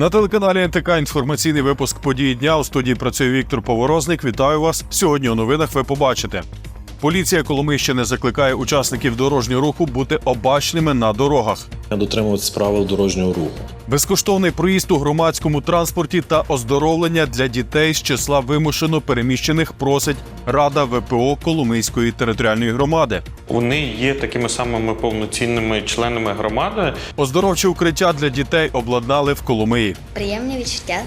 На телеканалі НТК інформаційний випуск події дня. У студії працює Віктор Поворозник. Вітаю вас. Сьогодні у новинах ви побачите. Поліція Коломийщини закликає учасників дорожнього руху бути обачними на дорогах. дотримуватися правил дорожнього руху. Безкоштовний проїзд у громадському транспорті та оздоровлення для дітей з числа вимушено переміщених просить Рада ВПО Коломийської територіальної громади. Вони є такими самими повноцінними членами громади. Оздоровче укриття для дітей обладнали в Коломиї. Приємні відчуття.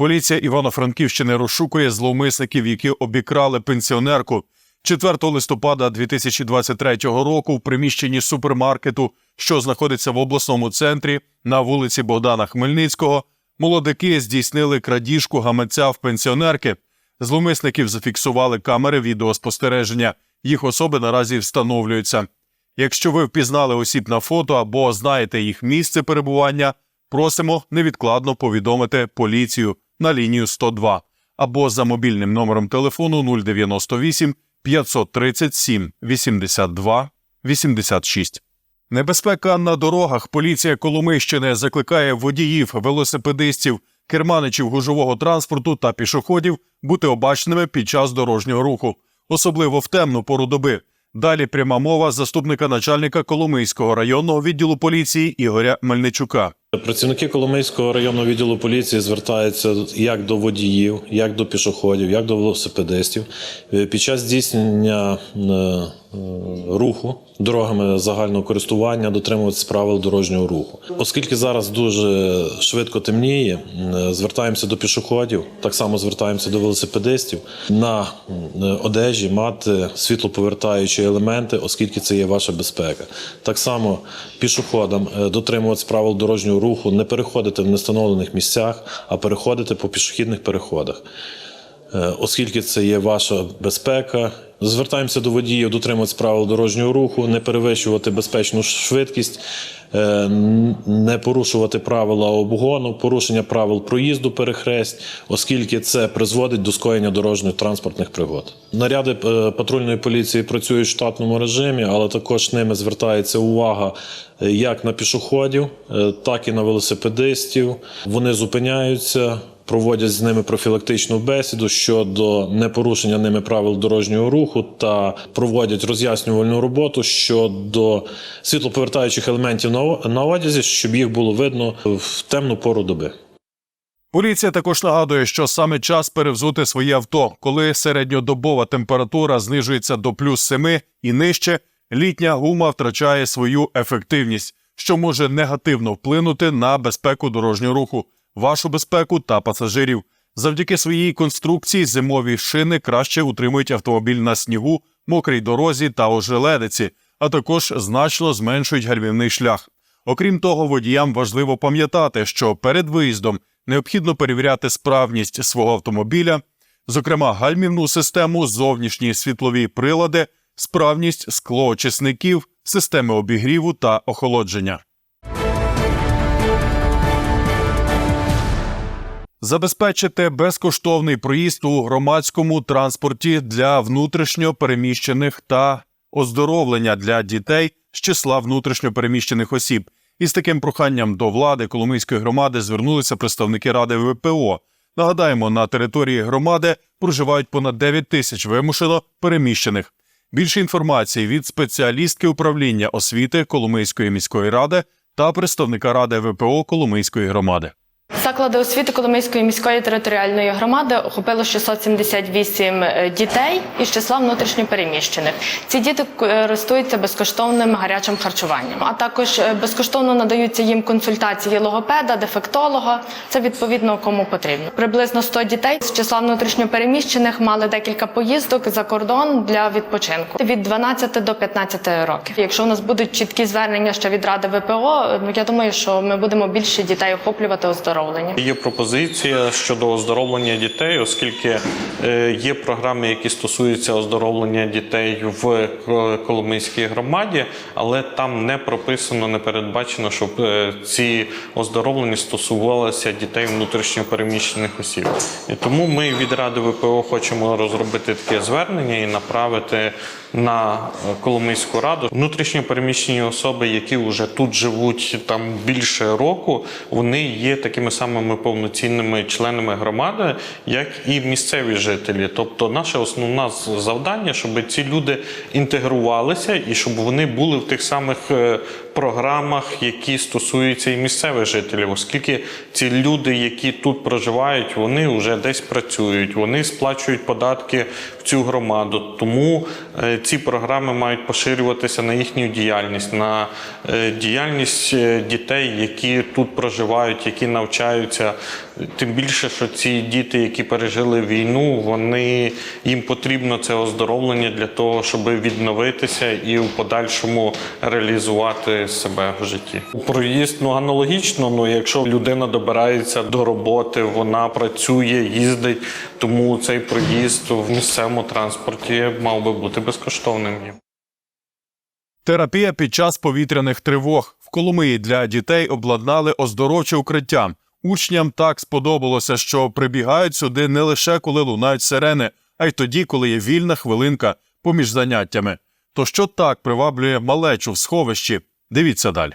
Поліція Івано-Франківщини розшукує зловмисників, які обікрали пенсіонерку. 4 листопада 2023 року в приміщенні супермаркету, що знаходиться в обласному центрі на вулиці Богдана Хмельницького, молодики здійснили крадіжку гаманця в пенсіонерки. Зловмисників зафіксували камери відеоспостереження. Їх особи наразі встановлюються. Якщо ви впізнали осіб на фото або знаєте їх місце перебування, просимо невідкладно повідомити поліцію на лінію 102 або за мобільним номером телефону 098 537 82 86. Небезпека на дорогах. Поліція Коломийщини закликає водіїв, велосипедистів, керманичів гужового транспорту та пішоходів бути обачними під час дорожнього руху, особливо в темну пору доби. Далі пряма мова заступника начальника Коломийського районного відділу поліції Ігоря Мельничука. Працівники Коломийського районного відділу поліції звертаються як до водіїв, як до пішоходів, як до велосипедистів. Е, під час здійснення е, руху дорогами загального користування дотримуватися правил дорожнього руху. Оскільки зараз дуже швидко темніє, е, звертаємося до пішоходів, так само звертаємося до велосипедистів на е, одежі мати світлоповертаючі елементи, оскільки це є ваша безпека. Так само пішоходам е, дотримуватися правил дорожнього руху, не переходити в нестановлених місцях, а переходити по пішохідних переходах. Е, Оскільки це є ваша безпека, звертаємося до водіїв дотримуватися правил дорожнього руху, не перевищувати безпечну швидкість, е, не порушувати правила обгону, порушення правил проїзду перехресть, оскільки це призводить до скоєння дорожньо-транспортних пригод. Наряди е, патрульної поліції працюють в штатному режимі, але також ними звертається увага як на пішоходів, так і на велосипедистів. Вони зупиняються проводять з ними профілактичну бесіду щодо непорушення ними правил дорожнього руху та проводять роз'яснювальну роботу щодо світлоповертаючих елементів на одязі, щоб їх було видно в темну пору доби. Поліція також нагадує, що саме час перевзути своє авто, коли середньодобова температура знижується до плюс 7 і нижче, літня гума втрачає свою ефективність, що може негативно вплинути на безпеку дорожнього руху, вашу безпеку та пасажирів. Завдяки своїй конструкції зимові шини краще утримують автомобіль на снігу, мокрій дорозі та ожеледиці, а також значно зменшують гальмівний шлях. Окрім того, водіям важливо пам'ятати, що перед виїздом необхідно перевіряти справність свого автомобіля, зокрема гальмівну систему, зовнішні світлові прилади, справність склоочисників, системи обігріву та охолодження. Забезпечити безкоштовний проїзд у громадському транспорті для внутрішньо переміщених та оздоровлення для дітей з числа внутрішньо переміщених осіб. Із таким проханням до влади Коломийської громади звернулися представники ради ВПО. Нагадаємо, на території громади проживають понад 9 тисяч вимушено переміщених. Більше інформації від спеціалістки управління освіти Коломийської міської ради та представника ради ВПО Коломийської громади. Заклади освіти Коломийської міської територіальної громади охопило 678 е, дітей із числа внутрішньопереміщених. Ці діти е, користуються безкоштовним гарячим харчуванням, а також е, безкоштовно надаються їм консультації логопеда, дефектолога. Це відповідно кому потрібно. Приблизно 100 дітей з числа внутрішньопереміщених мали декілька поїздок за кордон для відпочинку від 12 до 15 років. Якщо у нас будуть чіткі звернення ще від ради ВПО, ну я думаю, що ми будемо більше дітей охоплювати оздоровлення. Оздоровлення. Є пропозиція щодо оздоровлення дітей, оскільки е, є програми, які стосуються оздоровлення дітей в Ко- Коломийській громаді, але там не прописано, не передбачено, щоб е, ці оздоровлення стосувалися дітей внутрішньопереміщених осіб. І тому ми від Ради ВПО хочемо розробити таке звернення і направити на Коломийську раду внутрішньопереміщені особи, які вже тут живуть там більше року, вони є такими самими повноцінними членами громади, як і місцеві жителі. Тобто, наше основне завдання, щоб ці люди інтегрувалися і щоб вони були в тих самих е, програмах, які стосуються і місцевих жителів, оскільки ці люди, які тут проживають, вони вже десь працюють, вони сплачують податки в цю громаду. Тому е, ці програми мають поширюватися на їхню діяльність, на е, діяльність е, дітей, які тут проживають, які навчаються. Тим більше, що ці діти, які пережили війну, вони їм потрібно це оздоровлення для того, щоб відновитися і в подальшому реалізувати себе в житті. Проїзд ну аналогічно. Ну якщо людина добирається до роботи, вона працює, їздить, тому цей проїзд в місцевому транспорті мав би бути безкоштовним. Терапія під час повітряних тривог в Коломиї для дітей обладнали оздоровче укриття. Учням так сподобалося, що прибігають сюди не лише коли лунають сирени, а й тоді, коли є вільна хвилинка поміж заняттями. То що так приваблює малечу в сховищі? Дивіться далі.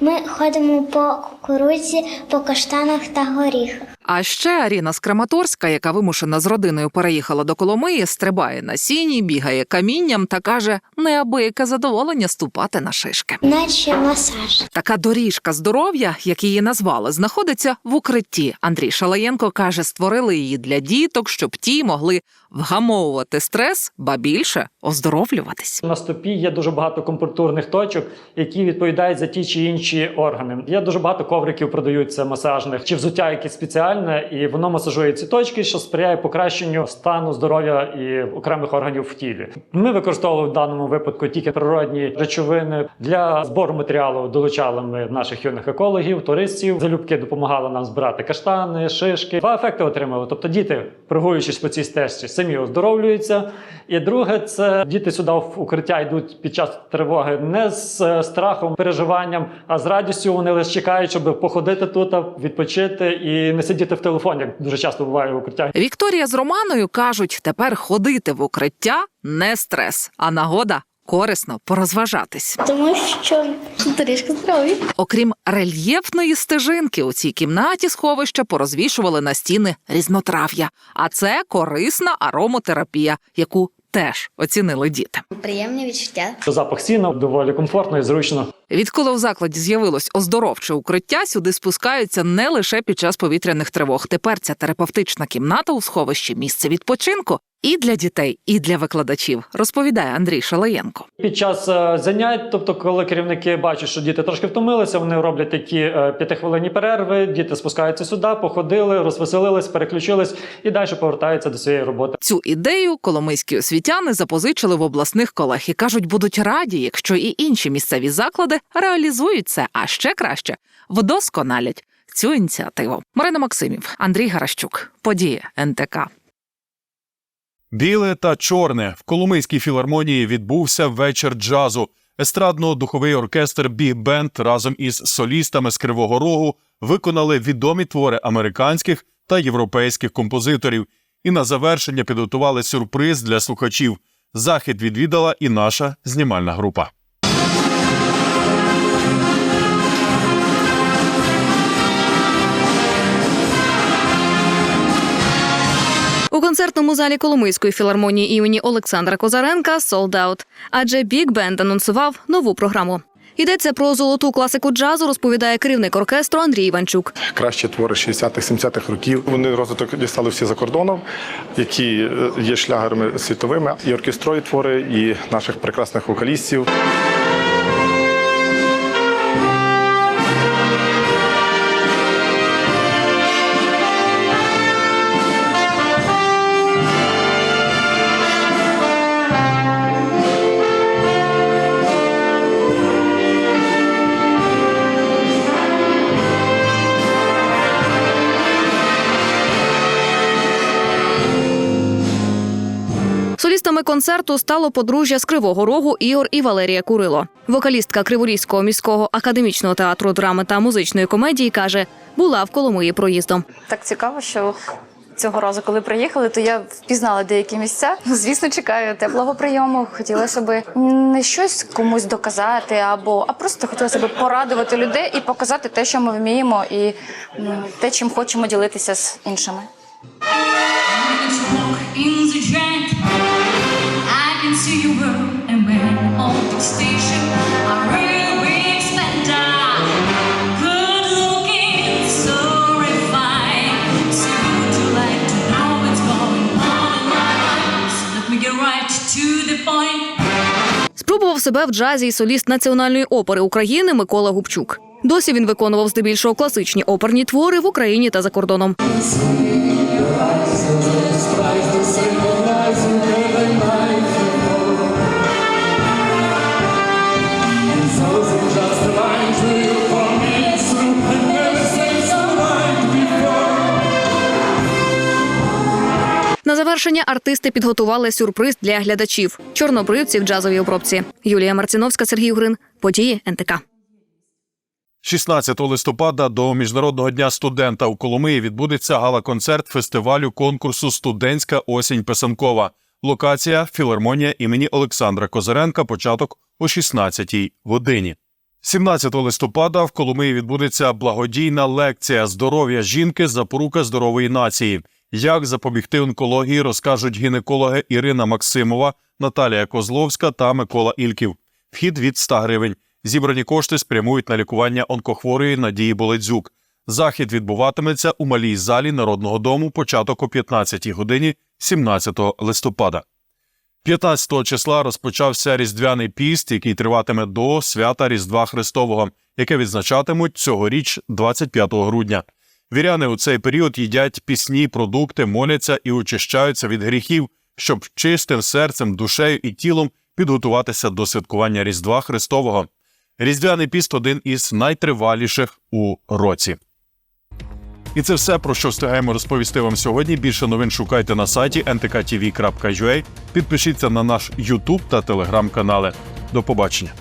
Ми ходимо по кукурудзі, по каштанах та горіхах. А ще Аріна з Краматорська, яка вимушена з родиною переїхала до Коломиї, стрибає на сіні, бігає камінням та каже, неабияке задоволення ступати на шишки. Наче масаж. Така доріжка здоров'я, як її назвали, знаходиться в укритті. Андрій Шалаєнко каже, створили її для діток, щоб ті могли вгамовувати стрес, ба більше оздоровлюватись. На стопі є дуже багато компортурних точок, які відповідають за ті чи інші органи. Є дуже багато ковриків, продаються масажних чи взуття, яке спеціальне, і воно масажує ці точки, що сприяє покращенню стану здоров'я і окремих органів в тілі. Ми використовували в даному випадку тільки природні речовини для збору матеріалу. Долучали ми наших юних екологів, туристів. Залюбки допомагали нам збирати каштани, шишки. Два ефекти отримали. Тобто діти, прогулюючись по цій стежці, самі оздоровлюються. І друге, це діти сюди в укриття йдуть під час тривоги не з е, страхом, переживанням, а з радістю вони лише чекають, щоб походити тут, відпочити і не сидіти в телефоні, як дуже часто буває в укриття. Вікторія з Романою кажуть, тепер ходити в укриття не стрес, а нагода корисно порозважатись. Тому що доріжка здоров'я. Окрім рельєфної стежинки, у цій кімнаті сховища порозвішували на стіни різнотрав'я. А це корисна аромотерапія, яку теж оцінили діти. Приємне відчуття. Запах сіна доволі комфортно і зручно. Відколи в закладі з'явилось оздоровче укриття, сюди спускаються не лише під час повітряних тривог. Тепер ця терапевтична кімната у сховищі місце відпочинку і для дітей, і для викладачів, розповідає Андрій Шалаєнко. Під час е, занять, тобто, коли керівники бачать, що діти трошки втомилися, вони роблять такі е, п'ятихвилинні перерви. Діти спускаються сюди, походили, розвеселились, переключились і далі повертаються до своєї роботи. Цю ідею коломийські освітяни запозичили в обласних колег і кажуть, будуть раді, якщо і інші місцеві заклади реалізують це, а ще краще вдосконалять цю ініціативу. Марина Максимів, Андрій Гаращук, події НТК. Біле та чорне в Коломийській філармонії відбувся вечір джазу. Естрадно-духовий оркестр Біг Бенд разом із солістами з Кривого Рогу виконали відомі твори американських та європейських композиторів. І на завершення підготували сюрприз для слухачів. Захід відвідала і наша знімальна група. У концертному залі Коломийської філармонії імені Олександра Козаренка «Sold Out», адже Big Band анонсував нову програму. Йдеться про золоту класику джазу, розповідає керівник оркестру Андрій Іванчук. кращі твори 60-х-70-х років. Вони розвиток дістали всі за кордоном, які е, є шлягерами світовими, і оркестрові твори, і наших прекрасних вокалістів. Артистами концерту стало подружжя з Кривого Рогу Ігор і Валерія Курило. Вокалістка Криворізького міського академічного театру драми та музичної комедії каже, була в Коломиї проїздом. Так цікаво, що цього разу, коли приїхали, то я впізнала деякі місця. Звісно, чекаю теплого прийому. Хотілося б не щось комусь доказати, або а просто хотілося б порадувати людей і показати те, що ми вміємо, і те, чим хочемо ділитися з іншими. See you were a man on the station. A real big spender. Good looking, so refined. So would you like to know what's going on in my mind? So let me get right to the point. Спробував себе в джазі і соліст Національної опери України Микола Губчук. Досі він виконував здебільшого класичні оперні твори в Україні та за кордоном. На завершення артисти підготували сюрприз для глядачів чорнобривці в джазовій обробці. Юлія Марціновська, Сергій Угрин. Події НТК. 16 листопада до Міжнародного дня студента у Коломиї відбудеться гала-концерт фестивалю конкурсу Студентська осінь писанкова. Локація філармонія імені Олександра Козиренка. Початок о 16-й годині. 17 листопада в Коломиї відбудеться благодійна лекція Здоров'я жінки запорука здорової нації. Як запобігти онкології, розкажуть гінекологи Ірина Максимова, Наталія Козловська та Микола Ільків. Вхід від 100 гривень. Зібрані кошти спрямують на лікування онкохворої Надії Боледзюк. Захід відбуватиметься у малій залі Народного дому початок о 15 годині 17 листопада. 15 числа розпочався Різдвяний піст, який триватиме до свята Різдва Христового, яке відзначатимуть цьогоріч 25 грудня. Віряни у цей період їдять пісні, продукти, моляться і очищаються від гріхів, щоб чистим серцем, душею і тілом підготуватися до святкування Різдва Христового. Різдвяний піст один із найтриваліших у році. І це все, про що встигаємо розповісти вам сьогодні. Більше новин шукайте на сайті ntktv.ua. Підпишіться на наш YouTube та телеграм-канали. До побачення.